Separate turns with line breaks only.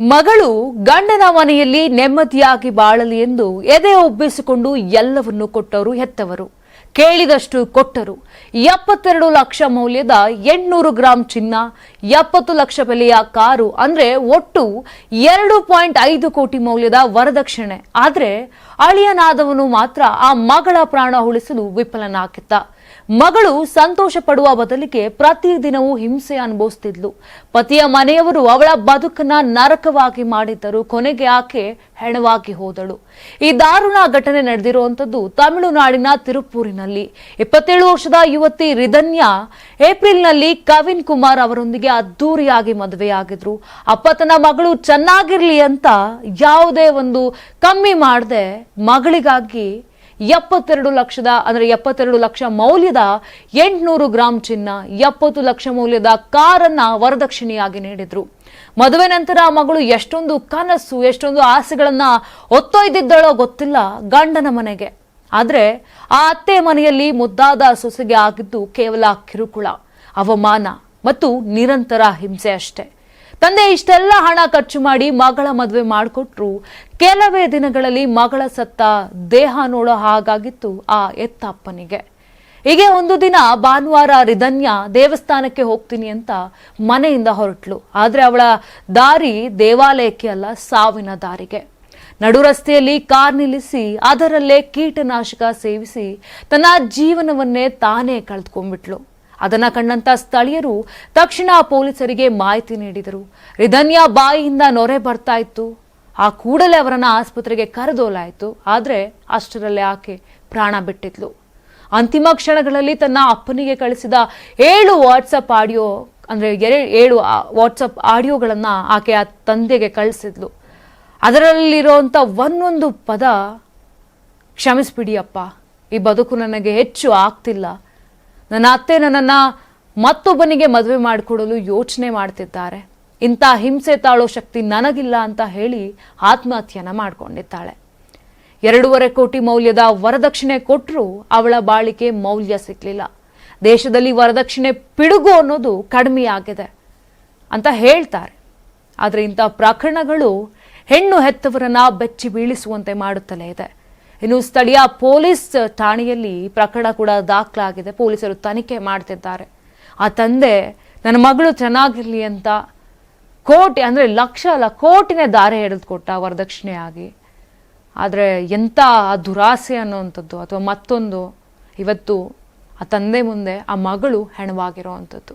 ಮಗಳು ಗಂಡನ ಮನೆಯಲ್ಲಿ ನೆಮ್ಮದಿಯಾಗಿ ಬಾಳಲಿ ಎಂದು ಎದೆ ಒಬ್ಬಿಸಿಕೊಂಡು ಎಲ್ಲವನ್ನು ಕೊಟ್ಟವರು ಹೆತ್ತವರು. ಕೇಳಿದಷ್ಟು ಕೊಟ್ಟರು. ಎಪ್ಪತ್ತೆರಡು ಲಕ್ಷ ಮೌಲ್ಯದ ಎಂಟುನೂರು ಗ್ರಾಂ ಚಿನ್ನ, ಎಪ್ಪತ್ತು ಲಕ್ಷ ಬೆಲೆಯ ಕಾರು, ಅಂದ್ರೆ ಒಟ್ಟು ಎರಡು ಪಾಯಿಂಟ್ ಐದು ಕೋಟಿ ಮೌಲ್ಯದ ವರದಕ್ಷಿಣೆ. ಆದರೆ ಅಳಿಯನಾದವನು ಮಾತ್ರ ಆ ಮಗಳ ಪ್ರಾಣ ಉಳಿಸಲು ವಿಫಲನಾಗಿದ್ದ. ಮಗಳು ಸಂತೋಷ ಪಡುವ ಬದಲಿಗೆ ಪ್ರತಿದಿನವೂ ಹಿಂಸೆ ಅನುಭವಿಸ್ತಿದ್ಲು. ಪತಿಯ ಮನೆಯವರು ಅವಳ ಬದುಕನ್ನ ನರಕವಾಗಿ ಮಾಡಿದ್ದರು. ಕೊನೆಗೆ ಆಕೆ ಹೆಣವಾಗಿ ಹೋದಳು. ಈ ದಾರುಣ ಘಟನೆ ನಡೆದಿರುವಂತದ್ದು ತಮಿಳುನಾಡಿನ ತಿರುಪೂರಿನಲ್ಲಿ ಇಪ್ಪತ್ತೇಳು ವರ್ಷದ ಯುವತಿ ರಿಧನ್ಯ ಏಪ್ರಿಲ್ನಲ್ಲಿ ಕವಿನ್ ಕುಮಾರ್ ಅವರೊಂದಿಗೆ ಅದ್ದೂರಿಯಾಗಿ ಮದುವೆಯಾಗಿದ್ರು. ಅಪ್ಪ ತನ್ನ ಮಗಳು ಚೆನ್ನಾಗಿರ್ಲಿ ಅಂತ ಯಾವುದೇ ಒಂದು ಕಮ್ಮಿ ಮಾಡದೆ ಮಗಳಿಗಾಗಿ ಎಪ್ಪತ್ತೆರಡು ಲಕ್ಷದ, ಅಂದ್ರೆ ಎಪ್ಪತ್ತೆರಡು ಲಕ್ಷ ಮೌಲ್ಯದ ಎಂಟುನೂರು ಗ್ರಾಂ ಚಿನ್ನ, ಎಪ್ಪತ್ತು ಲಕ್ಷ ಮೌಲ್ಯದ ಕಾರನ್ನ ವರದಕ್ಷಿಣೆಯಾಗಿ ನೀಡಿದ್ರು. ಮದುವೆ ನಂತರ ಮಗಳು ಎಷ್ಟೊಂದು ಕನಸು, ಎಷ್ಟೊಂದು ಆಸೆಗಳನ್ನ ಒತ್ತೊಯ್ದಿದ್ದಳೋ ಗೊತ್ತಿಲ್ಲ ಗಂಡನ ಮನೆಗೆ. ಆದ್ರೆ ಆ ಅತ್ತೆ ಮನೆಯಲ್ಲಿ ಮುದ್ದಾದ ಸೊಸೆಗೆ ಆಗಿದ್ದು ಕೇವಲ ಕಿರುಕುಳ, ಅವಮಾನ ಮತ್ತು ನಿರಂತರ ಹಿಂಸೆ ಅಷ್ಟೇ. ತಂದೆ ಇಷ್ಟೆಲ್ಲ ಹಣ ಖರ್ಚು ಮಾಡಿ ಮಗಳ ಮದುವೆ ಮಾಡಿಕೊಟ್ರು. ಕೆಲವೇ ದಿನಗಳಲ್ಲಿ ಮಗಳ ಸತ್ತ ದೇಹ ನೋಡೋ ಹಾಗಾಗಿತ್ತು ಆ ಎತ್ತಪ್ಪನಿಗೆ. ಹೀಗೆ ಒಂದು ದಿನ ಭಾನುವಾರ ರಿಧನ್ಯ ದೇವಸ್ಥಾನಕ್ಕೆ ಹೋಗ್ತೀನಿ ಅಂತ ಮನೆಯಿಂದ ಹೊರಟ್ಲು. ಆದರೆ ಅವಳ ದಾರಿ ದೇವಾಲಯಕ್ಕೆ ಅಲ್ಲ, ಸಾವಿನ ದಾರಿಗೆ. ನಡು ರಸ್ತೆಯಲ್ಲಿ ಕಾರ್ ನಿಲ್ಲಿಸಿ ಅದರಲ್ಲೇ ಕೀಟನಾಶಕ ಸೇವಿಸಿ ತನ್ನ ಜೀವನವನ್ನೇ ತಾನೇ ಕಳೆದುಕೊಂಡ್ಬಿಟ್ಲು. ಅದನ್ನ ಕಂಡಂತ ಸ್ಥಳೀಯರು ತಕ್ಷಣ ಪೊಲೀಸರಿಗೆ ಮಾಹಿತಿ ನೀಡಿದರು. ರಿಧನ್ಯ ಬಾಯಿಯಿಂದ ನೊರೆ ಬರ್ತಾ ಇತ್ತು. ಆ ಕೂಡಲೇ ಅವರನ್ನ ಆಸ್ಪತ್ರೆಗೆ ಕರೆದೋಲಾಯಿತು ಆದರೆ ಅಷ್ಟರಲ್ಲೇ ಆಕೆ ಪ್ರಾಣ ಬಿಟ್ಟಿದ್ಲು. ಅಂತಿಮ ಕ್ಷಣಗಳಲ್ಲಿ ತನ್ನ ಅಪ್ಪನಿಗೆ ಕಳಿಸಿದ ಏಳು ವಾಟ್ಸಪ್ ಆಡಿಯೋ, ಅಂದ್ರೆ ಏಳು ವಾಟ್ಸಪ್ ಆಡಿಯೋಗಳನ್ನ ಆಕೆ ಆ ತಂದೆಗೆ ಕಳಿಸಿದ್ಲು. ಅದರಲ್ಲಿರುವಂತ ಒಂದೊಂದು ಪದ, ಕ್ಷಮಿಸ್ಬಿಡಿ ಅಪ್ಪ, ಈ ಬದುಕು ನನಗೆ ಹೆಚ್ಚು ಆಗ್ತಿಲ್ಲ. ನನ್ನ ಅತ್ತೆ ನನ್ನನ್ನು ಮತ್ತೊಬ್ಬನಿಗೆ ಮದುವೆ ಮಾಡಿಕೊಡಲು ಯೋಚನೆ ಮಾಡ್ತಿದ್ದಾರೆ. ಇಂಥ ಹಿಂಸೆ ತಾಳೋ ಶಕ್ತಿ ನನಗಿಲ್ಲ ಅಂತ ಹೇಳಿ ಆತ್ಮಹತ್ಯೆನ ಮಾಡ್ಕೊಂಡಿದ್ದಾಳೆ. ಎರಡೂವರೆ ಕೋಟಿ ಮೌಲ್ಯದ ವರದಕ್ಷಿಣೆ ಕೊಟ್ಟರು ಅವಳ ಬಾಳಿಕೆ ಮೌಲ್ಯ ಸಿಕ್ಕಲಿಲ್ಲ ದೇಶದಲ್ಲಿ ವರದಕ್ಷಿಣೆ ಪಿಡುಗು ಅನ್ನೋದು ಕಡಿಮೆಯಾಗಿದೆ ಅಂತ ಹೇಳ್ತಾರೆ. ಆದರೆ ಇಂಥ ಪ್ರಕರಣಗಳು ಹೆಣ್ಣು ಹೆತ್ತವರನ್ನ ಬೆಚ್ಚಿ ಬೀಳಿಸುವಂತೆ ಮಾಡುತ್ತಲೇ ಇದೆ. ಇನ್ನು ಸ್ಥಳೀಯ ಪೊಲೀಸ್ ಠಾಣೆಯಲ್ಲಿ ಪ್ರಕರಣ ಕೂಡ ದಾಖಲಾಗಿದೆ. ಪೊಲೀಸರು ತನಿಖೆ ಮಾಡ್ತಿದ್ದಾರೆ. ಆ ತಂದೆ, ನನ್ನ ಮಗಳು ಚೆನ್ನಾಗಿರಲಿ ಅಂತ ಕೋಟಿ, ಅಂದರೆ ಲಕ್ಷ ಅಲ್ಲ, ಕೋಟಿನೇ ದಾರೆ ಎಳೆದುಕೊಟ್ಟ ವರದಕ್ಷಿಣೆಯಾಗಿ. ಆದರೆ ಎಂಥ ದುರಾಸೆ ಅನ್ನೋವಂಥದ್ದು ಅಥವಾ ಮತ್ತೊಂದು, ಇವತ್ತು ಆ ತಂದೆ ಮುಂದೆ ಆ ಮಗಳು ಹೆಣವಾಗಿರೋ ಅಂಥದ್ದು